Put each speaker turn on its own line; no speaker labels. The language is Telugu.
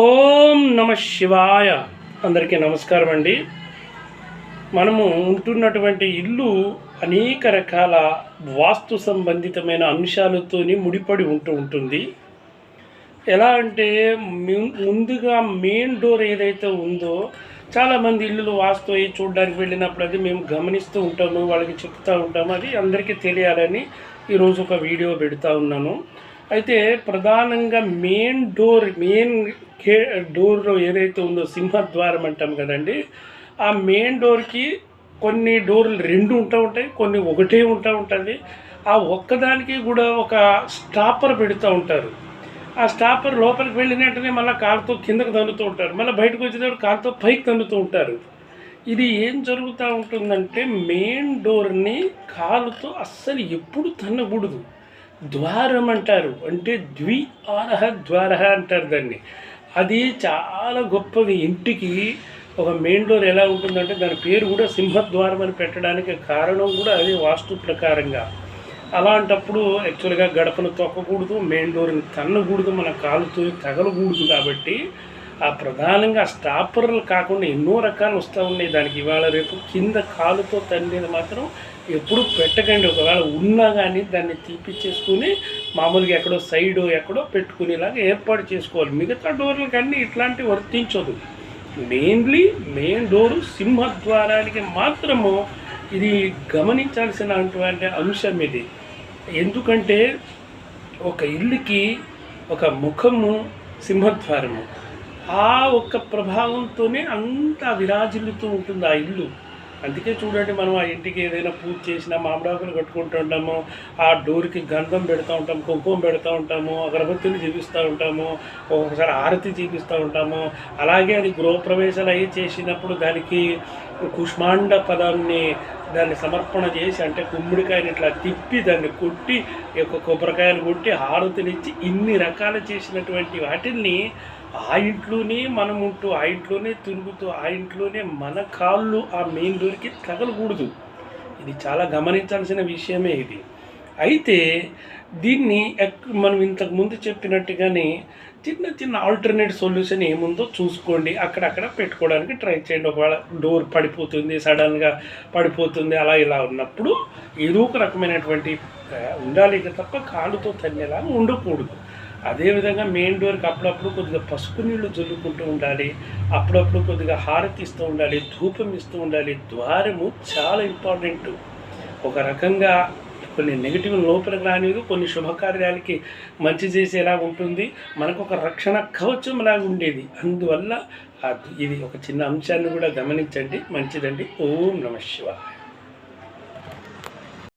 ఓం నమ శివాయ. అందరికీ నమస్కారం అండి. మనము ఉంటున్నటువంటి ఇల్లు అనేక రకాల వాస్తు సంబంధితమైన అంశాలతోని ముడిపడి ఉంటూ ఉంటుంది. ఎలా అంటే ముందుగా మెయిన్ డోర్ ఏదైతే ఉందో చాలామంది ఇల్లులు వాస్తు అయ్యి చూడడానికి వెళ్ళినప్పుడు అది మేము గమనిస్తూ ఉంటాము వాళ్ళకి చెప్తూ ఉంటాము అది అందరికీ తెలియాలని ఈరోజు ఒక వీడియో పెడతా ఉన్నాను. అయితే ప్రధానంగా మెయిన్ డోర్ మెయిన్ గే డోర్లో ఏదైతే ఉందో సింహద్వారం అంటాం కదండి ఆ మెయిన్ డోర్కి కొన్ని డోర్లు రెండు ఉంటా ఉంటాయి కొన్ని ఒకటే ఉంటా ఉంటుంది. ఆ ఒక్కదానికి కూడా ఒక స్టాపర్ పెడుతూ ఉంటారు. ఆ స్టాపర్ లోపలికి వెళ్ళిన వెంటనే మళ్ళీ కాలుతో కిందకు తన్నుతూ ఉంటారు. మళ్ళీ బయటకు వచ్చేటప్పుడు కాలుతో పైకి తన్నుతూ ఉంటారు. ఇది ఏం జరుగుతూ ఉంటుందంటే మెయిన్ డోర్ని కాలుతో అస్సలు ఎప్పుడు తన్నకూడదు. ద్వారం అంటారు. అంటే ద్వి ఆరహ ద్వారహ అంటారు దాన్ని. అది చాలా గొప్పది. ఇంటికి ఒక మెయిన్ డోర్ ఎలా ఉంటుందంటే దాని పేరు కూడా సింహద్వారం అని పెట్టడానికి కారణం కూడా అది వాస్తు ప్రకారంగా. అలాంటప్పుడు యాక్చువల్గా గడపను తొక్కకూడదు మెయిన్ డోర్ని తన్నకూడదు మన కాలుతో తగలకూడదు కాబట్టి ఆ ప్రధానంగా స్టాపర్లు కాకుండా ఎన్నో రకాలు వస్తూ ఉన్నాయి దానికి. ఇవాళ రేపు కింద కాలుతో తన్నేది మాత్రం ఎప్పుడు పెట్టకండి. ఒకవేళ ఉన్నా కానీ దాన్ని తీపిచ్చేసుకుని మామూలుగా ఎక్కడో సైడ్ ఎక్కడో పెట్టుకునేలాగా ఏర్పాటు చేసుకోవాలి. మిగతా డోర్లు కానీ ఇట్లాంటివి వర్తించదు. మెయిన్లీ మెయిన్ డోరు సింహద్వారానికి మాత్రము ఇది గమనించాల్సినటువంటి అంశం ఇది. ఎందుకంటే ఒక ఇల్లుకి ఒక ముఖము సింహద్వారము. ఆ ఒక్క ప్రభావంతోనే అంతా విరాజిల్లుతూ ఉంటుంది ఆ ఇల్లు. అందుకే చూడండి మనం ఆ ఇంటికి ఏదైనా పూజ చేసినా మామిడాకులు కట్టుకుంటూ ఉంటాము ఆ డోర్కి గంధం పెడతా ఉంటాము కుంకుమ పెడతా ఉంటాము అగరబత్తులు చూపిస్తూ ఉంటాము ఒక్కొక్కసారి ఆరతి చూపిస్తూ ఉంటాము. అలాగే అది గృహప్రవేశాలు అయ్యి చేసినప్పుడు దానికి కుష్మాండ పదాన్ని దాన్ని సమర్పణ చేసి అంటే కుమ్మిడికాయని ఇట్లా తిప్పి దాన్ని కొట్టి ఒక కొబ్బరికాయలు కొట్టి హారతునిచ్చి ఇన్ని రకాలు చేసినటువంటి వాటిల్ని ఆ ఇంట్లోనే మనం ఉంటూ ఆ ఇంట్లోనే తిరుగుతూ ఆ ఇంట్లోనే మన కాళ్ళు ఆ మెయిన్ డోర్కి తగలకూడదు. ఇది చాలా గమనించాల్సిన విషయమే ఇది. అయితే దీన్ని ఎక్- మనం ఇంతకు ముందు చెప్పినట్టుగానే చిన్న చిన్న ఆల్టర్నేట్ సొల్యూషన్ ఏముందో చూసుకోండి. అక్కడక్కడ పెట్టుకోవడానికి ట్రై చేయండి. ఒకవేళ డోర్ పడిపోతుంది సడన్గా పడిపోతుంది అలా ఇలా ఉన్నప్పుడు ఏదో ఒక రకమైనటువంటి ఉండాలి తప్ప కాలుతో తన్నేలా ఉండకూడదు. అదేవిధంగా మెయిన్ డోర్కి అప్పుడప్పుడు కొద్దిగా పసుపు నీళ్ళు జల్లుకుంటూ ఉండాలి. అప్పుడప్పుడు కొద్దిగా హారతి ఇస్తూ ఉండాలి. ధూపం ఇస్తూ ఉండాలి. ద్వారము చాలా ఇంపార్టెంట్ ఒక రకంగా కొన్ని నెగిటివ్ లోపలికి రానివి కొన్ని శుభకార్యాలకి మంచి చేసేలా ఉంటుంది. మనకు ఒక రక్షణ కవచం లాగా ఉండేది. అందువల్ల ఇది ఒక చిన్న అంశాన్ని కూడా గమనించండి. మంచిదండి. ఓం నమ శివాయ.